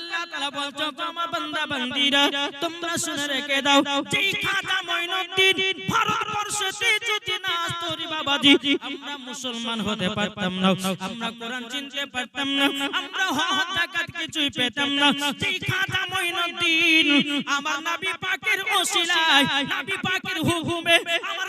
আল্লাহ তাআলা বলছো আমার বান্দা বান্দিরা, তোমরা শুনে রেখে দাও, যেই খাজা মঈনুদ্দিন ভারতবর্ষতে যদি না আসতো বাবাজি, আমরা মুসলমান হতে পারতাম না, আমরা কোরআন চিনতে পারতাম না, আমরা হজ যাকাত কিছুই পেতাম না। যেই খাজা মঈনুদ্দিন, আমার নবী পাকের ওসিলায় নবী পাকের হুকুমে আমার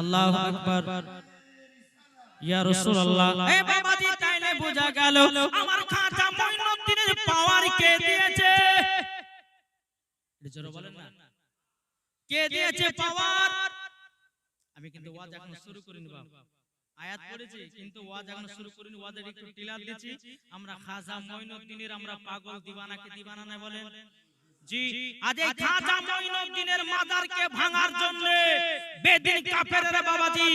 আল্লাহু আকবার। ইয়া রাসূলুল্লাহ। এ বাবাজি, তাইলে বোঝা গেল আমার খাজা মঈনুদ্দিনের পাওয়ার কে দিয়েছে? জোরে বলেন না। কে দিয়েছে পাওয়ার? আমি কিন্তু ওয়াজ এখন শুরু করিনি বাবা আয়াত পড়েছি, কিন্তু ওয়াজ এখন শুরু করিনি। ওয়াজের একটু টিলার দিয়েছি। আমরা খাজা মঈনুদ্দিনের, আমরা পাগল দিবানাকে দিবানা না বলেন। জি আজ এই খাজা মঈনুদ্দিনের মাজারকে ভাঙার জন্য বেদিন কাফেররা বাবাজি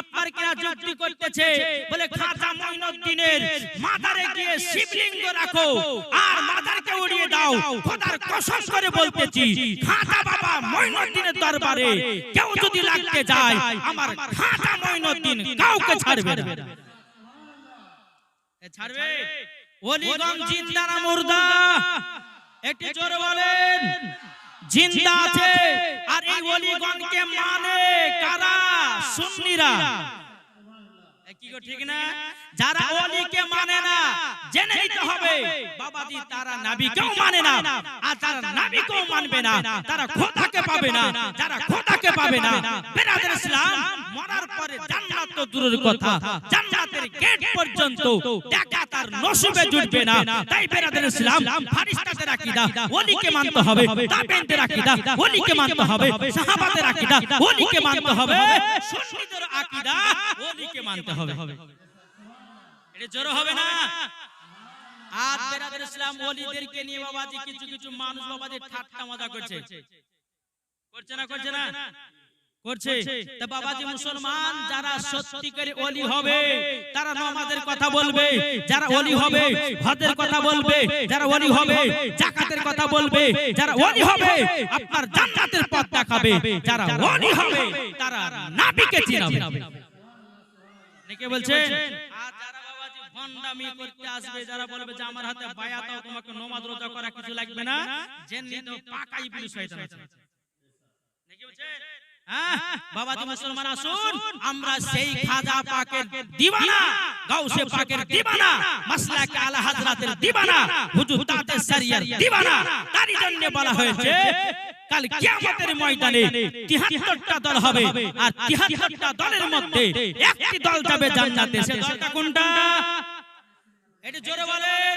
আপনার কিনা যুক্তি করতেছে? বলে খাজা মঈনুদ্দিনের মাজারে গিয়ে শিবলিঙ্গ রাখো আর মাজারকে উড়িয়ে দাও। খোদার কসম করে বলতেছি খাজা বাবা মঈনুদ্দিনের দরবারে কেউ যদি লাগতে যায় আমার খাজা মঈনুদ্দিন কাউকে ছাড়বে না। ছাড়বে অলিগঞ্জ জিন্দা মুর্দা। একটু জোরে বলেন জিন্দা আছে আর এই অলিগণকে মানে কারা? সুন্নিরা। কি গো ঠিক না? যারা ওলিকে মানে না জেনে নিতে হবে বাবাজি তারা নবীকেও মানে না আর যারা নবীকেও মানবে না তারা খোদাকে পাবে না যারা খোদাকে পাবে না। বেরাদের ইসলাম মরার পরে জান্নাত তো দূরের কথা। জান্নাতের গেট পর্যন্ত দেখা তার নসিবে জুটবে না। তাই বেরাদের ইসলাম ফারিস্তাদের আকীদা ওলিকে মানতে হবে তাবেনদের আকীদা ওলিকে মানতে হবে সাহাবাদের আকীদা ওলিকে মানতে হবে। সুন্নিদের আকীদা ওলিকে মানতে হবে। এটা জোর হবে না? আর বেরাদের ইসলাম ওলিদেরকে নিয়ে বাবাজি কিছু কিছু মানুষ বাবাজি ঠাট্টা মজা করছে। করছে না করছে না? করছে। তা বাবাজি মুসলমান যারা সত্যিকারী ওলি হবে তারা নামাজের কথা বলবে। যারা ওলি হবে হজের কথা বলবে। যারা ওলি হবে জাকাতের কথা বলবে। যারা ওলি হবে আপনার জান্নাতের পথ দেখাবে। যারা ওলি হবে তারা নাবিকে চিনাবে। কে বলছেন আর যারা বাবাজি ভন্ডামি করতে আসবে যারা বলবে যে আমার হাতে বায়াত তোমাকে নামাজ রোজা করা কিছু লাগবে না? জেনে পাকাই নাকি হ্যাঁ? বাবাজি মুসলমান আসুন আমরা সেই খাজা পাকের দিওয়ানা গাউসে পাকের দিওয়ানা মাসলাক আলা হযরতের দিওয়ানা হুজুর তাতে শরিয়ার দিওয়ানা তারই জন্য বলা হয়েছে কাল কিয়ামতের ময়দানে 73টা দল হবে আর 73টা দলের মধ্যে একটি দল যাবে জান্নাতে সে দলটা কোনটা? এটা জোরে বলেন।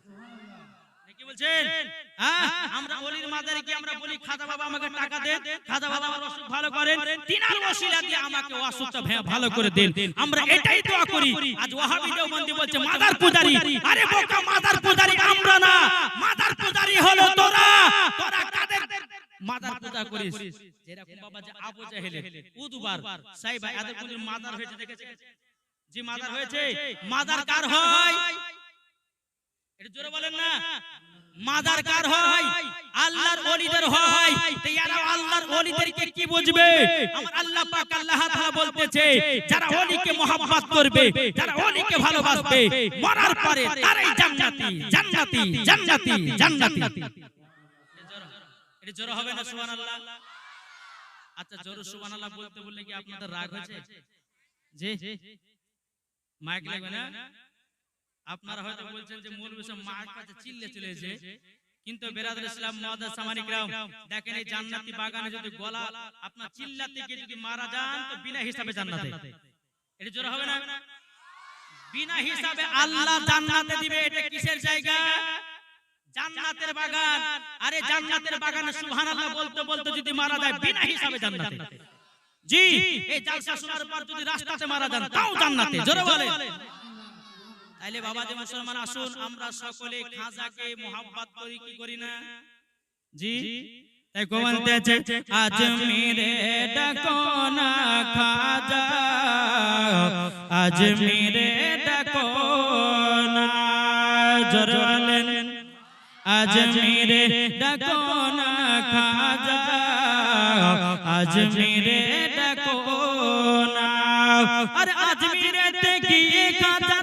বলছেন হ্যাঁ আমরা অলির মাজারে কি আমরা বলি খাজা বাবা আমাকে টাকা দেন খাজা বাবা আমার অসুখ ভালো করেন তিনার ওসিলা দিয়ে আমাকে অসুখটা ভালো করে দেন। আমরা এটাই দোয়া করি। আজ ওয়াহাবি দেওবন্দি বলছে মাদার পূজারি আরে বোকা মাদার পূজারি আমরা না। মাদার পূজারি হলো তোরা। তোরা কাদের মাদার পূজা করিস যেরকম বাবা যে আবু জাহেলে উদবার সাইবা এদের কোন মাদার হয়েছে দেখেছে যে মাদার হয়েছে মাদার কার হয়? এটা জোরে বলেন না। মাদার কার হয় আল্লাহর ওলিদের হয়। তো এরা আল্লাহর ওলিদেরকে কি বুঝবে? আমার আল্লাহ পাক আল্লাহ তাআলা বলতেছে যারা ওলিকে মহব্বত করবে যারা ওলিকে ভালোবাসবে মরার পরে তারাই জান্নাতি জান্নাতি জান্নাতি জান্নাতি এটা জোরে হবে না সুবহানাল্লাহ? আচ্ছা জোরে সুবহানাল্লাহ বলতে বললে কি আপনাদের রাগ হয়েছে? জি। মাইক লাগবে না? আপনারা হয়তো বলছেন যে মৌলবী সব মার কাছে চিল্লে চলেছে কিন্তু বেরাদুল ইসলাম মুআদ্দাস সামানিকরাম দেখেন এই জান্নাতি বাগানে যদি গলা আপনার চিল্লাতে গিয়ে যদি মারা যান তো বিনা হিসাবে জান্নাতে। এটা জোর হবে না? বিনা হিসাবে আল্লাহ জান্নাতে দিবে এটা কিসের জায়গা? জান্নাতের বাগান। আরে জান্নাতের বাগানে সুবহানাল্লাহ বলতে বলতে যদি মারা যায় বিনা হিসাবে জান্নাতে। জি এই জালসা শোনার পর যদি রাস্তাতে মারা যান তাও জান্নাতে। জোরে বলে তাইলে বাবা যে মুসলমান আসুন আমরা সকলে খাজাকে মোহাব্বত করি কি করি না? জি? তাই কোমন্তে আছে আজ মেরে ডাকো না খাজা। আজ মেরে ডাকো না জোরে আজ মেরে ডাকো না খাজা। আজ মেরে ডাকো না। আরে আজ মেরে গিয়ে খাজা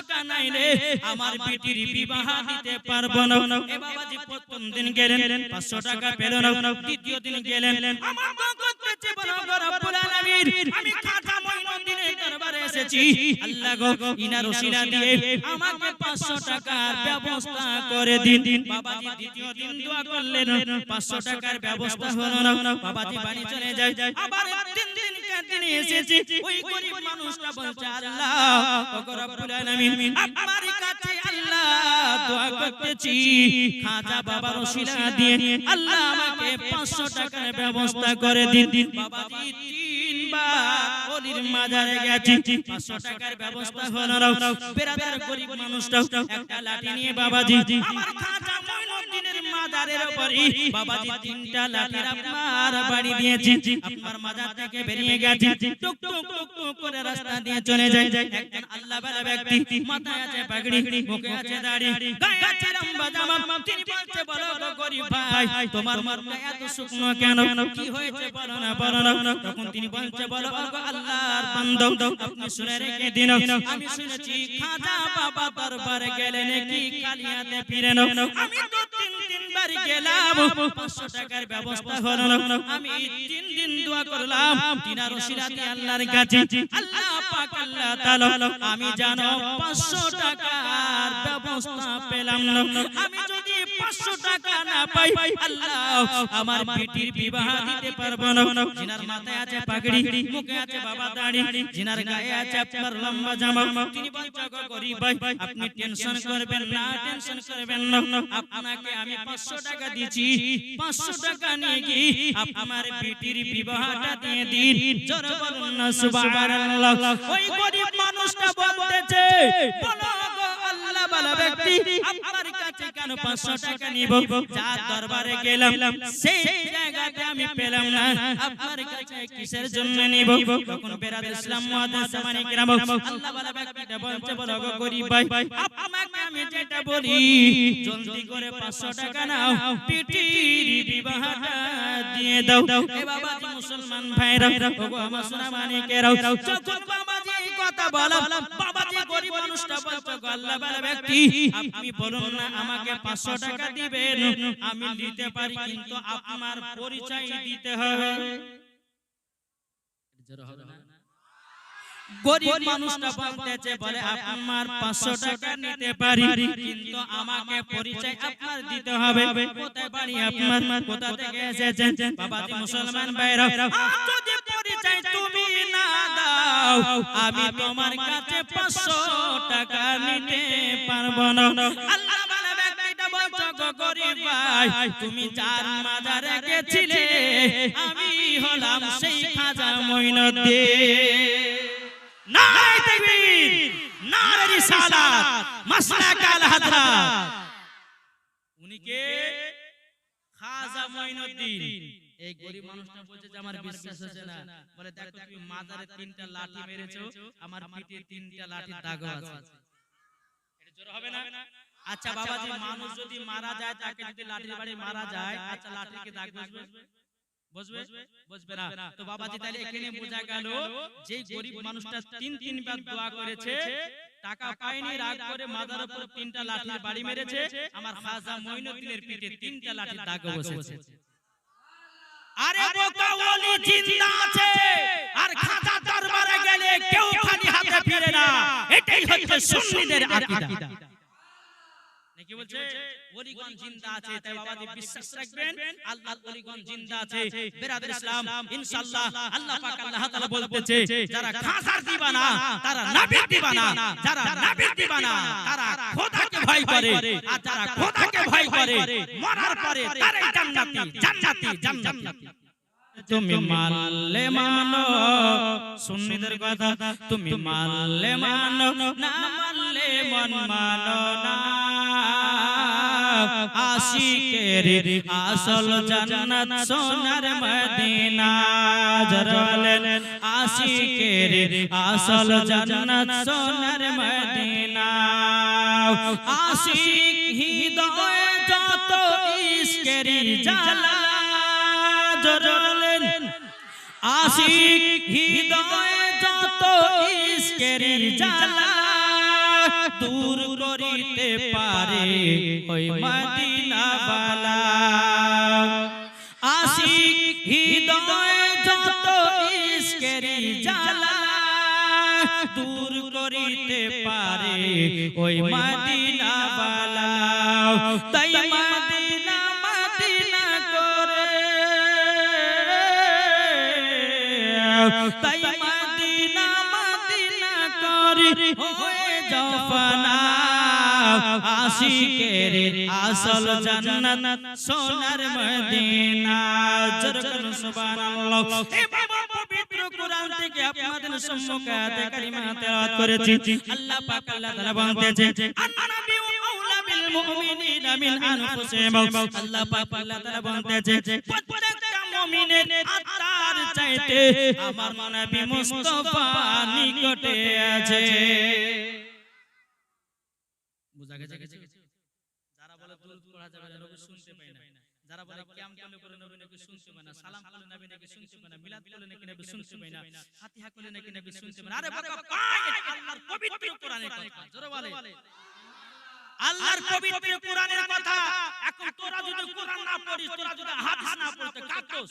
টাকা নাই রে। আমার বেটির বিবাহ দিতে পারব না। এ বাবাজি প্রথম দিন গেলেন 500 টাকা পেল না। দ্বিতীয় দিন গেলেন, আমার তো করতেছে বলো রব্বুল আলামিন। আমি খাজা মঈনুদ্দিনের দরবারে এসেছি। আল্লাহ গো, ইনার ওসিলা দিয়ে আমাকে 500 টাকার ব্যবস্থা করে দিন। বাবাজি দ্বিতীয় দিন দোয়া করলেন 500 টাকার ব্যবস্থা হলো না। বাবাজি বাড়ি চলে যায়। আবার তিন দিন দিন এসেছি ওই গরিব মানুষটা বলছে আল্লাহ রব্বুল আলামিন আপনার কাছে আল্লাহ দোয়া করতেছি খাজা বাবার ওসিলা দিয়ে আল্লাহ আমাকে 500 টাকার ব্যবস্থা করে দিন। বাবাজি তিনবার ওলির মাজারে গেছি। 500 টাকার ব্যবস্থা হলো না বেরাদার গরিব মানুষটা একটা লাঠি নিয়ে বাবাজি আমার খাজা মঈনুদ্দিনের মাজারের উপরে বাবাজি তিনটা লাঠির আপনার বাড়ি দিয়েছি। আপনার মাজার থেকে বেরিয়ে গেছি। টুক টুক টুক টুক করে রাস্তা দিয়ে চলে যায়। একজন আল্লাহ বালা ব্যক্তি মাথায় আছে পাগড়ি মুখে আছে দাড়ি। গায়ে আছে লম্বা জামা তিনি বলছে বলো গরিব ভাই তোমার মনটা এত শুকনো কেন? কি হয়েছে? বলো না বলো না। তখন তিনি বলছে বলো আল্লাহর বান্দা আপনি শুনে রেখে দিন। আমি শুনেছি খাজা বাবা দরবারে গেলে নাকি কালিয়াতে ফিরে নাও আমি তো তিন তিন তিনবার গেলাম 500 টাকার ব্যবস্থা হলো। আমি তিন দিন দোয়া করলাম তিনার ওসিলাতে আল্লাহর কাছে। আল্লাহ পাক আল্লাহ তাআলা, আমি জানো 500 টাকার ব্যবস্থা পেলাম আমি যদি 500 টাকা না পাই, আল্লাহ আমার বেটির বিবাহ দিতে পারব না। জিনার মাথায় আছে পাগড়ি, মুখে আছে বাবা দাড়ি, জিনার গায়ে আছে আপনার লম্বা জামা। তিনি বলছে গরিব ভাই, আপনি টেনশন করবেন না টেনশন করবেন না। আপনাকে আমি 500 টাকা দিচ্ছি পাঁচশো টাকা নিয়ে কি আমার বেটির বিবাহটা দিয়ে দিন। জোর বলুন না সুবহানাল্লাহ। ওই গরিব মানুষটা বলতেছে বলো বালা ব্যক্তি আপনার কাছে কেন 500 টাকা নিব? যার দরবারে গেলাম সেই জায়গাতে আমি পেলাম না। আপনার কাছে কিসের জন্য নিব? তখন বেরাদ ইসলাম মুআদ্দাস সামানি কিরাম আল্লাহ বালা ব্যক্তিটা বলছে বলো গো গরিব ভাই আপনাকে আমি যেটা বলি জলদি করে 500 টাকা নাও পিটির বিবাহটা দিয়ে দাও। এ বাবাজি মুসলমান ভাইরা ওগো আমার সোনা মানিকেরাও যখন বাবাজি কথা বলা বাবাজি গরিব মানুষটা বলছো গো আল্লাহ বালা ব্যক্তি। আপনি বলুন না আমাকে 500 টাকা দিবেন। আমি দিতে পারি কিন্তু আপনার পরিচয় দিতে হবে। জোরে হবে না? গরিব মানুষটা বলতেছে বলে আমার 500 টাকা নিতে পারি কিন্তু আমাকে পরিচয় আপনার দিতে হবে। কোথায় বাড়ি আপনার? কোথা থেকে এসেছেন? বাবাজি মুসলমান যদি পরিচয় তুমি না দাও। আমি তোমার কাছে 500 টাকা নিতে পারব না। আল্লাহ বলে, ব্যক্তিটা তুমি যার মাজার রেখেছিলে আমি হলাম সেই খাজা মঈনুদ্দিন। নারে তাকবীর নারে রিসালাত, মাসলাক আল হাদরাত উনি কে? খাজা মঈনুদ্দিন। এই গরিব মানুষটা বলছে যে আমার বিশ্বাস হচ্ছে না। বলে দেখো তুমি মাজারে তিনটা লাঠি মেরেছো আমার পিঠে তিনটা লাঠির দাগ আছে। এটা জোর হবে না? আচ্ছা বাবাজি মানুষ যদি মারা যায় তাকে যদি লাঠির বাড়ি মারা যায় আচ্ছা দাগ বসবে? বসবে? বসবে? না। তো বাবাজি তাহলে এখানে বোঝা গেল যে গরিব মানুষটা তিন তিনবার দোয়া করেছে টাকা পায়নি রাগ করে মাথার উপর তিনটা লাঠির বাড়ি মেরেছে আমার খাজা মঈনুদ্দিনের পিঠে তিনটা লাঠির দাগ বসেছে আরে বোকা ওলি জিন্দা আছে। আর খাজা দরবারে গেলে কেউ খালি হাতে ফিরে না। এটাই হচ্ছে সুন্নিদের আকীদা। নাকি বলছে? ওলিগণ জিন্দা আছে তাই বাবাজি বিশ্বাস রাখবেন। আল্লাহ ওলিগণ জিন্দা আছে বেরাদের ইসলাম ইনশাআল্লাহ আল্লাহ পাক আল্লাহ তাআলা বলতেছে যারা খাসার দিবানা তারা নবীর দিবানা যারা নবীর দিবানা তারা খোদাকে ভয় করে। আর যারা খোদাকে ভয় করে মরার পরে তারাই জান্নাতি জান্নাতি জান্নাতি তুমি মানলে মানো সুন্নিদের কথা তুমি মানলে মানো না মানলে মন মানো না। আশিকের আসল জান্নাত সোনার মদিনা। জরলেন আশিকের আসল জান্নাত সোনার মদিনা। আশিক হৃদয়ে যত ইশকের জ্বালা। জরলেন আশিক হৃদয়ে যত ইশকের জ্বালা। দূর করিতে পারে ওই মদিনা বালা। আশিক হৃদয়ে যত ইশকের জ্বালা দূর করিতে পারে ওই মদিনা বালা তাই মদিনা মদিনা করে। তাই আশিকের আসল জান্নাত সোনার মদিনা। জরকন সুবহানাল্লাহ। এ বাবা, পবিত্র কোরআন থেকে আপনাদের সম্মুখে কারিমা তেলাওয়াত করেছি। আল্লাহ পাক আল্লাহ তাআলা বলতেছে বিল মুমিনিনা মিন আনফুসিহিম। আল্লাহ পাক আল্লাহ তাআলা বলতেছে মুমিনের আত্মার চাইতে আমার নবী মুস্তাফা নিকটে আছে। বুঝা গেছে যারা বলে দুরূদ পড়া যাবে না নবী শুনতে পায় না। যারা বলে কিয়াম করলে করে নবী নাকি শুনতে পায় না সালাম করলে নবী নাকি শুনতে পায় না মিলাদ করলে নাকি নবী শুনতে পায় না ফাতিহা করলে নাকি নবী শুনতে পায় না। আরে বাবা পায় আল্লাহর পবিত্র কোরআনের কথা। জোরে বলে। আল্লাহর পবিত্র কোরআনের কথা। এখন তোরা যদি কোরআন না পড়িস তোরা যদি হাদিস না পড়তে কাঁদতোস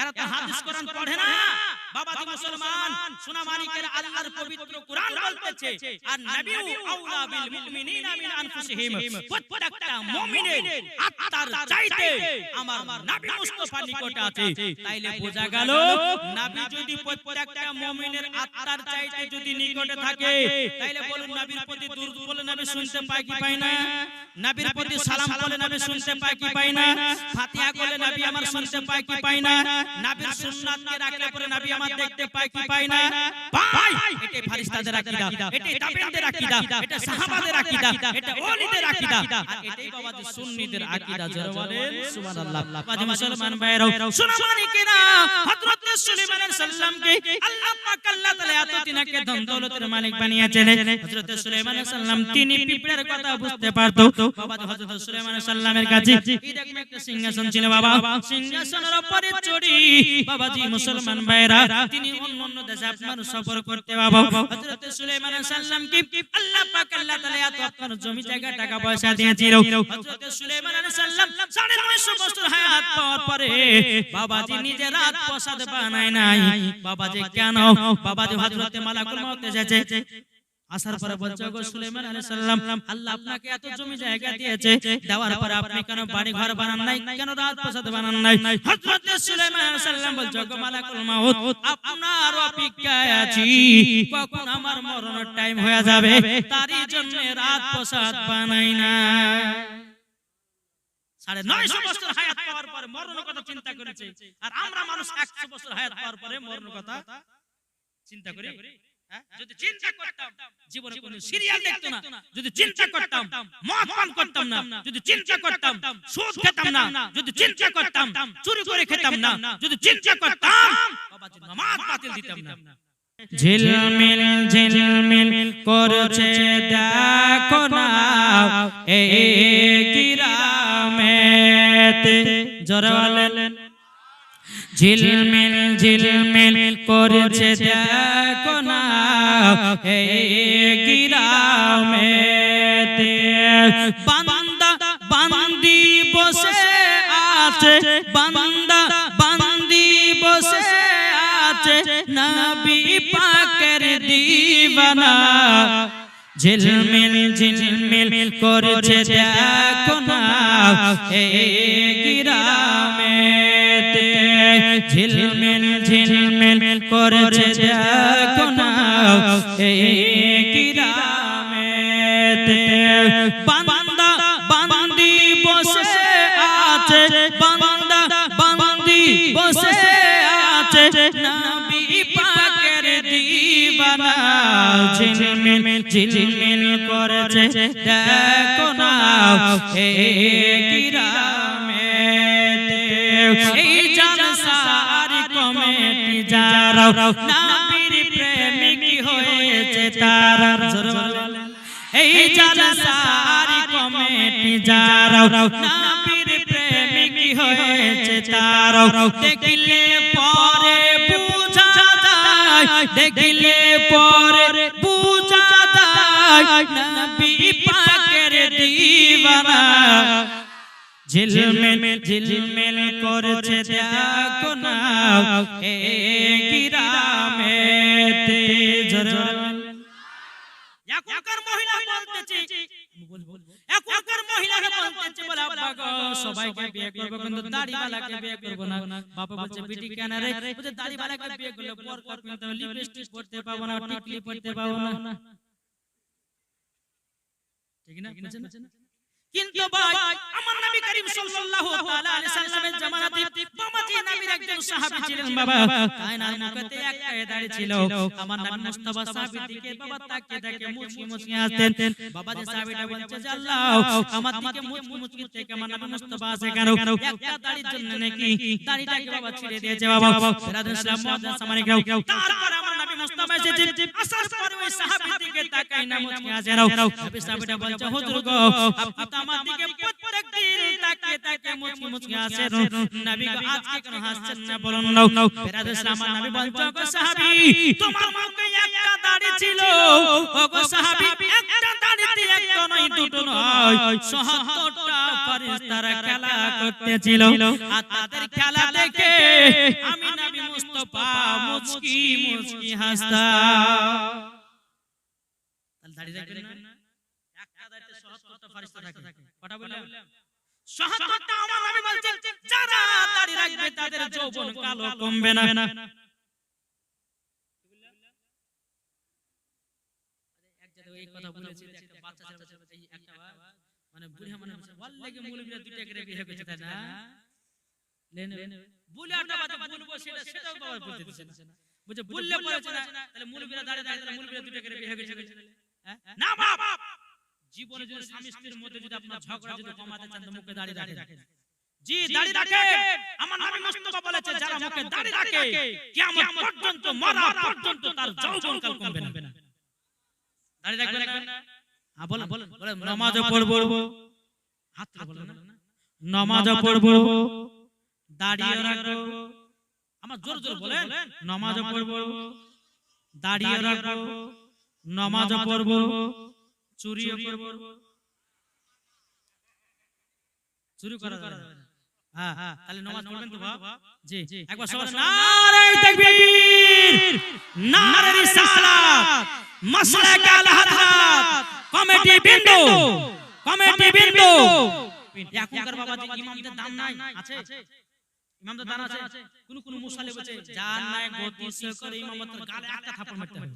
এরা তো হাদিস কোরআন পড়ে না। বাবাজি মুসলমান সোনা মানিকের আল্লাহর পবিত্র কোরআন বলতেছে আর নবী আউলা বিল মুমিনিনা মিন আনফুসিহিম। প্রত্যেকটা মুমিনের আত্মার চাইতে আমার নবী মুস্তাফা নিকটে আছে। তাইলে বোঝা গেল নবী যদি প্রত্যেকটা মুমিনের আত্মার চাইতে যদি নিকটে থাকে তাইলে বলুন নবীর প্রতি দুরূদ বলে নবী শুনতে পায় কি পায় না? নবীর প্রতি সালাম বলে নবী শুনতে পায় কি পায় না? ফাতিহা করলে নবী আমার শুনতে পায় কি পায় না নবীর সুন্নাতকে রাখলে পরে নবী আমার দেখতে পায় কি পায় না? পায় এটা ফেরেশতাদের আকীদা। এটা তাবিঈনদের আকীদা। এটা সাহাবাদের আকীদা। এটা ওলিদের আকীদা। আর এটাই বাবাজি সুন্নিদের আকীদা যারা বলেন সুবহানাল্লাহ। বাবাজি মুসলমান ভাইরাও শোনা মানিকেরা হযরত সুলাইমান সালামকে আল্লাহ পাক আল্লাহ তাআলা এত তিনাকে ধন দৌলতের মালিক বানিয়েছেন। হযরত সুলাইমান সালাম তিনি পিঁপড়ার কথা বুঝতে পারতো। বাবা হযরত সুলাইমান সালামের কাছে। এরকম একটা সিংহাসন ছিল বাবা সিংহাসনের উপরে চড়ি বাবাজি মুসলমান ভাইরা তিনি অন্য অন্য দেশে আপনার সফর করতে বাবা হযরত সুলাইমান আলাইহিস সালামকে আল্লাহ পাক আল্লাহ তাআলা এত আপনার জমি জায়গা টাকা পয়সা দিয়েছিল। হযরত সুলাইমান আলাইহিস 950 বছর হায়াত পাওয়ার পরে বাবাজি নিজে রাত প্রসাদ বানায় নাই। বাবাজি কেন? বাবাজি হযরতে মালাকুল মউত এসেছে। আসার পরে বলছে গো সুলাইমান আলাইহিস সালাম আল্লাহ আপনাকে এত জমি জায়গা দিয়েছে দেওয়ার পরে আপনি কেন বাড়ি ঘর বানান নাই কেন রাত প্রসাদ বানান নাই? হযরত সুলাইমান আলাইহিস সালাম বলছে গো মালাকুল মউত আপনার অপেক্ষায় আছি কখন আমার মরণের টাইম হয়ে যাবে তারই জন্য রাত প্রসাদ বানাই না সাড়ে নয়শো বছর হায়াত পাওয়ার পরে মরণের কথা চিন্তা করেছে আর আমরা মানুষ একশো বছর হায়াত পাওয়ার পরে মরণের কথা চিন্তা করি? যদি চিন্তা করতাম জীবনে কোনো সিরিয়াল দেখতো না যদি চিন্তা করতাম মদ পান করতাম না যদি চিন্তা করতাম সুদ খেতাম না যদি চিন্তা করতাম চুরি করে খেতাম না যদি চিন্তা করতাম বাবা নামাজ বাতিল দিতাম না। ঝিলমিল ঝিলমিল করছে দেখো না এই গ্রামেতে জোরে বলেন ঝিলমিল ঝিলমিল করছে দেখো না, এই গ্রামেতে। বান্দা, বান্দি বসে আছে, বান্দা, বান্দি বসে আছে, নবী পাকের দিবানা। ঝিলমিল ঝিলমিল করছে দেখো না, এই গ্রামেতে। ঝিলমিল ঝিলমিল করছে দেখো না, এই গ্রামেতে বান্দা বান্দি বসে আছে, বান্দা বান্দি বসে আছে নবী পাকের দিবানা, ঝিলমিল ঝিলমিল করেছে দেখো না, এই যারা নবীর প্রেমিক হয়েছে তারা। এই জলসার কমিটি যারা নবীর প্রেমিক হয়েছে তারা দেখিলে পরে বুঝা যায়, দেখিলে পরে বুঝা যায়, নবী পাকের দিবানা ঝিলমিল ঝিলমিল করছে দেখো না এই গ্রামেতে জোরে বলেন। এখনকার মহিলা বলতেছে এখনকার মহিলারা বলতেছে বলে আব্বা গো সবাইকে বিয়ে করব কিন্তু দাড়িওয়ালাকে বিয়ে করব না বাবা বলছে বিটি কেন রে বলছে দাড়িওয়ালাকে বিয়ে করলে বরকত পেতে লিপস্টিক পরতে পাবো না টিকলি পরতে পাবো না ঠিক না বুঝছেন কিন্তু ভাই, আমার নবী করিম সাল্লাল্লাহু তাআলা আলাইহি সাল্লামের জামানাতে বাবাজি নবীর একজন সাহাবী ছিলেন বাবা। কায়নার মুখতে একটা দাড়ি ছিল। আমার নবী মুস্তাফা সাহাবীর দিকে বাবা তাকিয়ে দেখে মুচকি মুচকি হাসতেন। বাবাজি সাহাবীটা বলছে যে, আল্লাহ, আমার দিকে মুচকি মুচকি থেকে আমার নবী মুস্তাফা আছে কেন? একটা দাড়ির জন্য নাকি দাড়িটাকে বাবা ছিঁড়ে দিয়েছে বাবা। রাদিন ইসলাম মুআজ্জাজ সামানিক তারপর আমার নবী মুস্তাফা এসেছে আসার পরে ওই সাহাবীর দিকে তাকাই না মুচকি হাসে নবী সাহাবীটা বলছে হুজুর গো আপনি তো আমার দিকে প্রত্যেক দিন তাকিয়ে তাকিয়ে মুচকি মুচকি হাসেন নবী গো আজকে কেন হাসছেন না। বলুন নাও রাদিন ইসলাম নবী বলছে গো সাহাবী তোমার মুখে একটা দাড়ি ছিল। ও গো সাহাবী একটা দাড়িতে একটা নয় দুটো নয়। ৭৭টা ফেরেশতারা খেলা করতেছিল। আর তাদের খেলা দেখে আমি মুস্তাফা মুচকি মুচকি হাসতাম তাহলে দাড়ি দেখবেন না। একটা দাড়িতে ৭৭টা ফেরেশতা থাকে। কটা বললাম? ৭৭টা আমার নবী বলছেন যারা দাড়ি রাখবে তাদের যৌবন কালো কমবে না। এই কথা বলেছি একটা বাচ্চা এই একটা মানে বুড়া মানে ওর লেগে দুইটা করে বিয়ে করেছে, না? লে নেবে। বুলে একটা বাচ্চা বলব সেটা- সেটাও বাবা বলতে দিচ্ছে না। বলছে, বললে বলেছে না, তাহলে মৌলবীরা দাঁড়িয়ে দাঁড়িয়ে তাহলে মৌলবীরা দুইটা করে বিয়ে করেছে, হ্যাঁ? না বাপ! জীবনে যদি স্বামী স্ত্রীর মধ্যে যদি আপনার ঝগড়া যদি কমাতে চান তো মুখে দাঁড়িয়ে রাখেন। জি দাড়ি রাখে আমার নবী মুস্তাফা বলেছে যারা মুখে দাড়ি রাখে কিয়ামত পর্যন্ত মরা পর্যন্ত তার যৌবন কাল কমবে না। দাড়ি রাখবেন হ্যাঁ বলেন বলেন বলেন নামাজও পড়ব। হাত বলেন নামাজও পড়ব দাড়িও রাখব। আমার জোর জোর বলেন নামাজও পড়ব। দাড়িও রাখব নামাজও পড়ব চুরিও করব। চুরি করা যাবে। হ্যাঁ হ্যাঁ তাহলে নামাজ পড়বেন তো বাপ? জি একবার সবাই নারে তাকবীর নারে রিসালাত মাসলাক আল হাদরাত কমিটি বিন্দু কমিটি বিন্দু। এখনকার বাবা যে ইমামদের দাম নাই আছে। ইমামদের দাম আছে কোন কোন মুসালে বলছে যার নাই গতি সে করে ইমামতের গালে একটা থাপড় মারতে হবে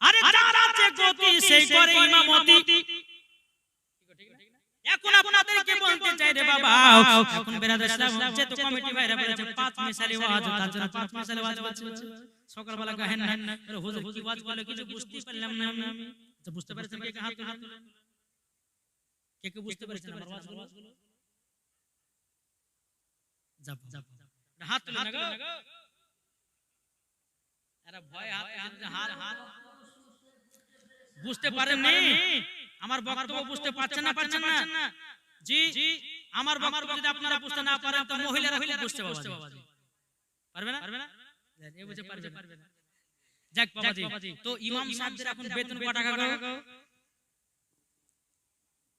আরে যার আছে গতি সেই করে ইমামতি এখন আপনাদেরকে বলতে চাই রে বাবা এখন বেরাদার ইসলাম যে তো কমিটি ভাইরা বলেছে পাঁচ মিসালি ওয়াজ তার জন্য পাঁচ মিসালি ওয়াজ বলছে সকালবেলা গাহেন না আরে হুজুর কি ওয়াজ বলে কিছু বুঝতে পারলাম না আমি আচ্ছা বুঝতে পেরেছেন কে হাত তুলেন কে কে বুঝতে পেরেছেন আমার ওয়াজগুলো যাব যাব। হাত তুলে না আরে ভয় হাত হাত হাত বুঝতে পারেননি? আমার বক্তব্য বুঝতে পারছেন না পারছেন না। জি আমার বক্তব্য যদি আপনারা বুঝতে না পারেন তো মহিলারা খুব বুঝতে পারবে। পারবে। না? পারবে না? এ বুঝে পারবে না। যাক বাবাজি তো ইমাম সাহেবদের এখন বেতন কত টাকা গো?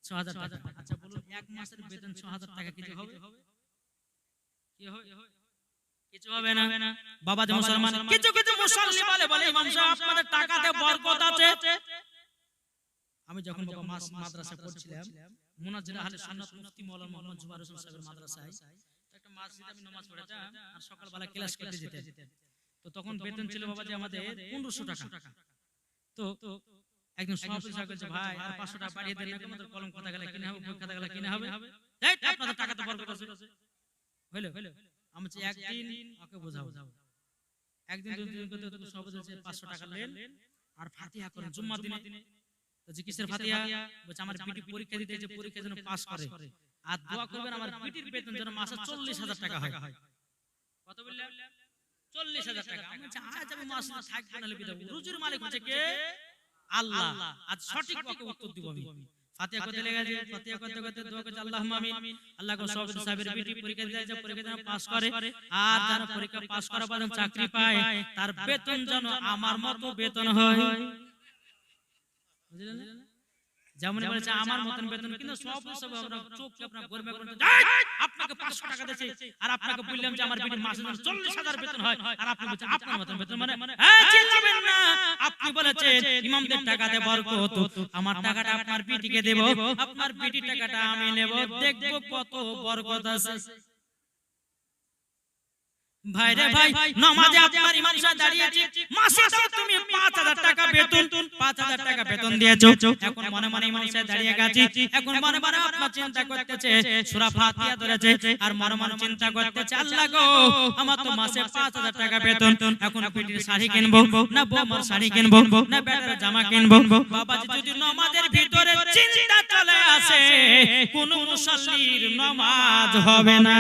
6000 টাকা। আচ্ছা বলুন এক মাসের বেতন 6000 টাকা কিছু হবে? কিছু হবে না। বাবাজি মুসলমান। কিছু কিছু মুসল্লি বলে বলে ইমাম সাহেব আপনাদের টাকাতে বরকত আছে। আমি যখন বাবা মাস মাদ্রাসা পড়ছিলাম মুনাজ্জির আহলে সুন্নাত মুফতি মাওলানা মোহাম্মদ জুবাইর হোসেন সাহেবের মাদ্রাসায় একটা মসজিদে আমি নামাজ পড়াতাম আর সকালবেলা ক্লাস করতে যেতাম তো তখন বেতন ছিল বাবা যে আমাদের 1500 টাকা। তো একজন সভাপতি সাহেব বলছে ভাই আর 500 টাকা বাড়িয়ে দেন আমাদের কলম খাতা গেলে কিনে হবে বই খাতা গেলে কিনে হবে? এই আপনাদের টাকা বরকত আছে। হলো আমি একদিন ওকে বোঝাবো। একদিন দুই দিন করতে তো সভাপতি বলছে 500 টাকা নেন আর ফাতিহা করেন। জুম্মা দিনে তো যে কিসের ফাতিহা? বলছে আমার বিটি পরীক্ষা দিতে যে পরীক্ষা যেন পাস করে। আর দোয়া করবেন আমার বিটির বেতন যেন মাসে চল্লিশ হাজার টাকা হয়। কত চল্লিশ হাজার টাকা। আমি আজ আমি মাসে থাকব না লিখে দেবো রুজির মালিক হচ্ছে কে? আল্লাহ। আজ সঠিক পক্ষে উত্তর দিব আমি। ফাতিহা করতে লেগে গেছে ফাতিহা করতে করতে দোয়া করতে আল্লাহুম্মা আমিন। আল্লাহ কো সব সাহেবের বিটি পরীক্ষা দিতে যায় পরীক্ষা যেন পাস করে আর যারা পরীক্ষা পাস করার পর চাকরি পায় তার বেতন যেন আমার মতো বেতন হয়। বুঝলেন? যেমন বলেছে আমার মতন বেতন কিন্তু সব সব আমরা আপনার গর্বে করে আপনাকে 500 টাকা দিয়েছে আর আপনাকে বললাম যে আমার বেটির মাসে 40000 বেতন হয়। আর আপনি বলছেন আপনার মতন বেতন মানে চিল্লাবেন না। আপনি বলেছেন ইমামদের টাকাতে বরকত আমার টাকাটা আপনার বিটিকে দেব আপনার বিটির টাকাটা আমি নেব দেখব কত বরকত আছে। ভাই রে ভাই নামাজে আপনার ইমাম সাহেব দাঁড়িয়েছে মাসে তুমি 5000 টাকা বেতন 5000 টাকা বেতন দিয়েছ। এখন মনে মনে ইমাম দাঁড়িয়ে গেছে। এখন মনে মনে আপনার চিন্তা করতেছে। সূরা ফাতিহা ধরেছে। আর মনে মনে চিন্তা করতেছে আল্লাহ গো আমার তো মাসে 5000 টাকা বেতন। এখন পিটির শাড়ি কিনবো না বৌমার শাড়ি কিনবো না বেটার জামা কিনবো। বাবাজি যদি নামাজের ভিতরে চিন্তা চলে আসে কোন মুসল্লির নামাজ হবে না।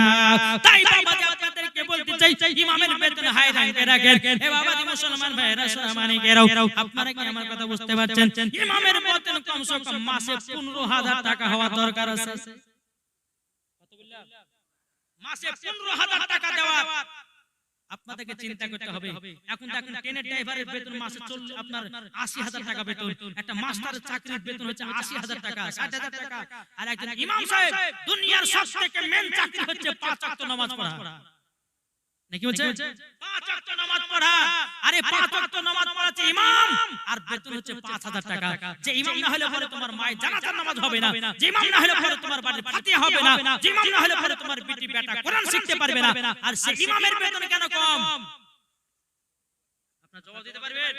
তাই বাবাজি আপনাদেরকে বলতে চাই ইমামের বেতন হাই রাখে রাখেন এ বাবাজি মুসলমান ভাইরা সোনামানিকেরাও আপনারা কি আমার কথা বুঝতে পারছেন? ইমামের বেতন কমসে কম মাসে 15000 টাকা হওয়া দরকার আছে। কত বললাম মাসে 15000 টাকা দেওয়া। আপনাদেরকে চিন্তা করতে হবে। এখন দেখুন ট্রেনের ড্রাইভারের বেতন মাসে চল আপনার আশি হাজার টাকা বেতন। একটা মাস্টারের চাকরির বেতন হচ্ছে আশি হাজার টাকা, ষাট হাজার টাকা। আর একজন ইমাম সাহেব, দুনিয়ার সব থেকে মেন চাকরি হচ্ছে পাঁচ ওয়াক্ত নামাজ পড়া। নাকি হচ্ছে পাঁচ ওয়াক্ত নামাজ পড়া। আরে পাঁচ ওয়াক্ত নামাজ পড়াচ্ছে ইমাম। আর বেতন হচ্ছে পাঁচ হাজার টাকা। যে ইমাম না হলে পরে তোমার মায়ের জানাজার নামাজ হবে না। যে ইমাম না হলে পরে তোমার বাড়ির ফাতিহা হবে না। যে ইমাম না হলে পরে তোমার বিটি বেটা কোরআন শিখতে পারবে না। আর সে ইমামের বেতন কেন কম? আপনারা জবাব দিতে পারবেন?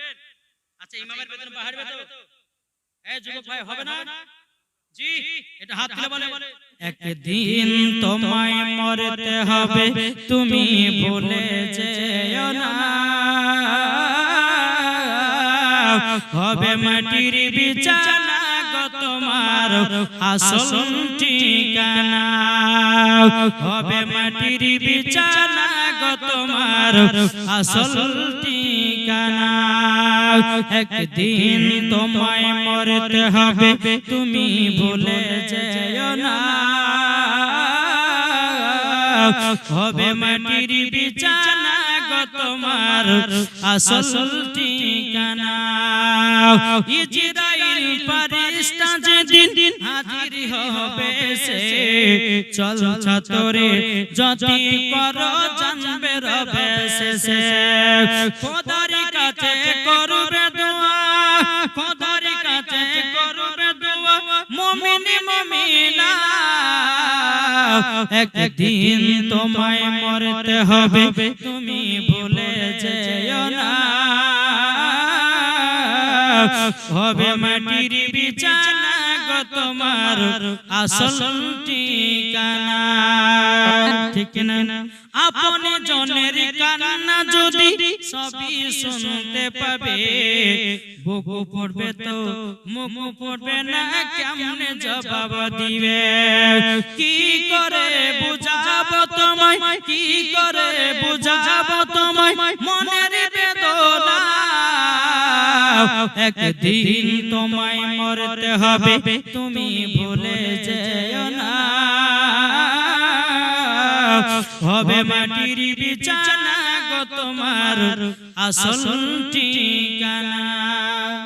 আচ্ছা ইমামের বেতন বাড়বে তো। এই যুবক ভাই হবে না। বলে। একদিন তোমায় মরতে হবে, তুমি ভুলে যেও না। হবে মাটির বিছানা তোমার আসল ঠিকানা। হবে মাটির গো তোমার আসল ঠিকানা। একদিন তোমায় মরতে হবে, তুমি ভুলে যেও না। হবে মাটির বিছানা গো তোমার আসল ঠিকানা। ইজরাইল ফারিস্তা যেদিন হাজির হবে সে, চল ছাতরে যদি করো জানবে রবে সে কাছে করবে দোয়া, খোদার কাছে করবে দোয়া। মুমিন একদিন তোমায় মরতে হবে, তুমি ভুলে যেও না। হবে মাটির বিছানা গো তোমার, আসল ঠিকানা। ঠিক না আপন জনের কান্না যদি সবই শুনতে পাবে। বুকু পড়বে তো মুখ পড়বে না, কেমনে জবাব দিবে? কি করে বুঝাবো তোমায়? কি করে বুঝাবো তোমায়? মনের বেদনা। একদিন তোমায় মরতে হবে, তুমি ভুলে যেও না। হবে মাটির বিচানা গো তোমার আসল ঠিকানা।